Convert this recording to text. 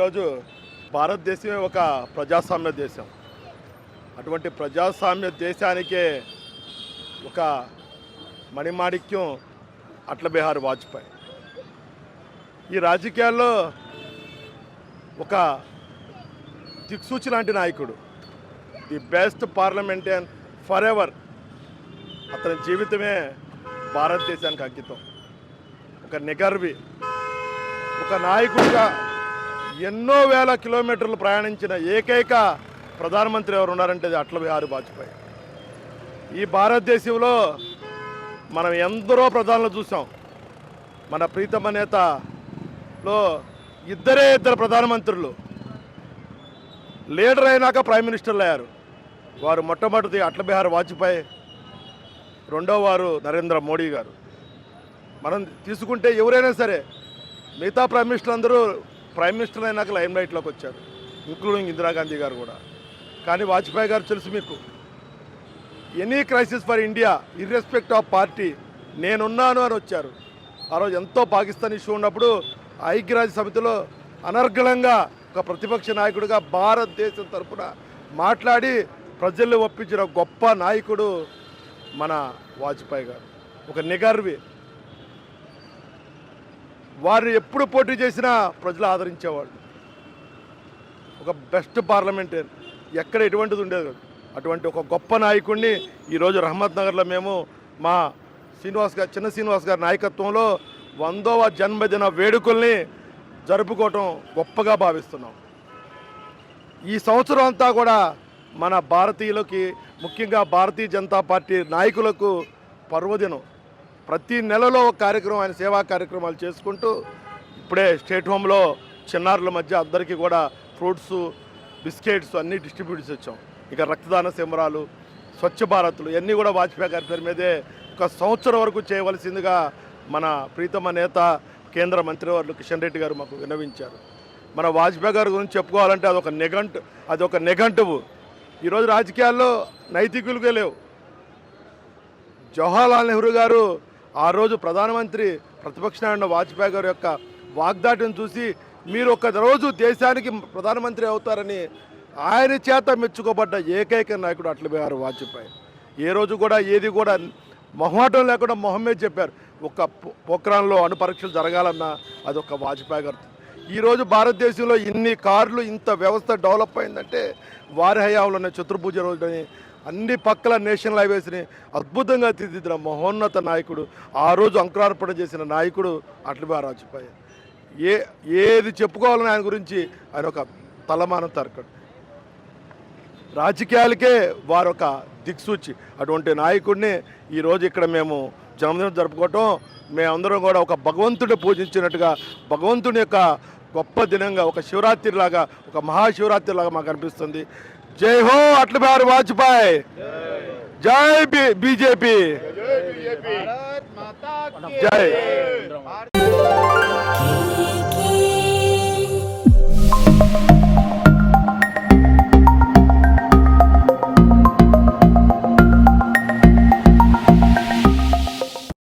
ఈరోజు భారతదేశమే ఒక ప్రజాస్వామ్య దేశం. అటువంటి ప్రజాస్వామ్య దేశానికే ఒక మణిమాణిక్యం అట్ల బిహారీ వాజ్పేయి. ఈ రాజకీయాల్లో ఒక దిక్సూచి లాంటి నాయకుడు. The best parliamentarian for ever అతని జీవితమే భారతదేశానికి అంకితం. ఒక నిగర్వి. ఒక నాయకుడిగా ఎన్నో వేల కిలోమీటర్లు ప్రయాణించిన ఏకైక ప్రధానమంత్రి ఎవరు ఉన్నారంటే అది అటల్ బిహారీ వాజ్పేయి. ఈ భారతదేశంలో మనం ఎందరో ప్రధానులు చూసాం. మన ప్రీతమ నేతలో ఇద్దరే ఇద్దరు ప్రధానమంత్రులు. లీడర్ అయినాక ప్రైమ్ మినిస్టర్లు అయ్యారు. వారు మొట్టమొదటి అటల్ బిహారీ వాజ్పేయి రెండో వారు నరేంద్ర మోడీ గారు. మనం తీసుకుంటే ఎవరైనా సరే మిగతా ప్రైమ్ మినిస్టర్ అందరూ ప్రైమ్ మినిస్టర్ అయినాక లైమ్ లైట్లోకి వచ్చారు ఇంక్లూడింగ్ ఇందిరాగాంధీ గారు కూడా. కానీ వాజ్పేయి గారు తెలుసు మీకు any crisis for India irrespective of party నేనున్నాను అని వచ్చారు. ఆ రోజు ఎంతో పాకిస్తాన్ ఇష్యూ ఉన్నప్పుడు ఐక్యరాజ్య సమితిలో అనర్గళంగా ఒక ప్రతిపక్ష నాయకుడిగా భారతదేశం తరఫున మాట్లాడి ప్రజల్ని ఒప్పించిన గొప్ప నాయకుడు మన వాజ్పేయి గారు. ఒక నిగర్వి. వారిని ఎప్పుడు పోటీ చేసినా ప్రజలు ఆదరించేవాళ్ళు. ఒక బెస్ట్ పార్లమెంటే ఎక్కడ ఎటువంటిది ఉండేది? కాదు అటువంటి ఒక గొప్ప నాయకుడిని ఈరోజు రహమత్ నగర్లో మేము మా శ్రీనివాస్ గారు చిన్న శ్రీనివాస్ గారి నాయకత్వంలో వందవ జన్మదిన వేడుకల్ని జరుపుకోవటం గొప్పగా భావిస్తున్నాం. ఈ సంవత్సరం అంతా కూడా మన భారతీయులకి ముఖ్యంగా భారతీయ జనతా పార్టీ నాయకులకు పర్వదినం. ప్రతి నెలలో ఒక కార్యక్రమం ఆయన సేవా కార్యక్రమాలు చేసుకుంటూ ఇప్పుడే స్టేట్ హోమ్లో చిన్నారుల మధ్య అందరికీ కూడా ఫ్రూట్స్ బిస్కెట్స్ అన్నీ డిస్ట్రిబ్యూట్ చేసి. వచ్చాం ఇక రక్తదాన శిబిరాలు స్వచ్ఛ భారత్లు ఇవన్నీ కూడా వాజ్పేయి గారి పేరు మీదే ఒక సంవత్సరం వరకు చేయవలసిందిగా మన ప్రీతమ నేత కేంద్ర మంత్రివర్లు కిషన్ రెడ్డి గారు మాకు విన్నవించారు. మన వాజ్పేయి గారి గురించి చెప్పుకోవాలంటే అదొక నిఘంటు అదొక నిఘంటువు. ఈరోజు రాజకీయాల్లో నైతికులుగా లేవు. జవహర్లాల్ నెహ్రూ గారు ఆ రోజు ప్రధానమంత్రి ప్రతిపక్ష నాయకుడు వాజ్పేయి గారి యొక్క వాగ్దాటిని చూసి మీరు ఒక రోజు దేశానికి ప్రధానమంత్రి అవుతారని ఆయన చేత మెచ్చుకోబడ్డ ఏకైక నాయకుడు అటల్ బిహారీ వాజ్పేయి. ఏ రోజు కూడా ఏది కూడా మొహమాటం లేకుండా మొహమ్మే చెప్పారు. ఒక పో- పోఖ్రాన్లో అణు పరీక్షలు జరగాలన్నా అది ఒక వాజ్పేయి గారు ఈరోజు భారతదేశంలో ఇన్ని కార్లు ఇంత వ్యవస్థ డెవలప్ అయిందంటే వారి హయాంలోనే చతుర్భుజ రోజుని అన్ని పక్కల నేషనల్ హైవేస్ని అద్భుతంగా తీర్చిదిద్దిన మహోన్నత నాయకుడు ఆ రోజు అంకురార్పణ చేసిన నాయకుడు అటల్ బిహారీ ఏ ఏది చెప్పుకోవాలని ఆయన గురించి ఆయన ఒక తలమానం తరకడు. రాజకీయాలకే వారొక దిక్సూచి. అటువంటి నాయకుడిని ఈరోజు ఇక్కడ మేము జన్మదినం జరుపుకోవటం మేమందరం కూడా ఒక భగవంతుడిని పూజించినట్టుగా భగవంతుని యొక్క గొప్ప దినంగా ఒక శివరాత్రి లాగా ఒక మహాశివరాత్రి లాగా మాకు అనిపిస్తుంది. जय हो अटल बिहारी वाजपेयी। जय बीजेपी। जय जय।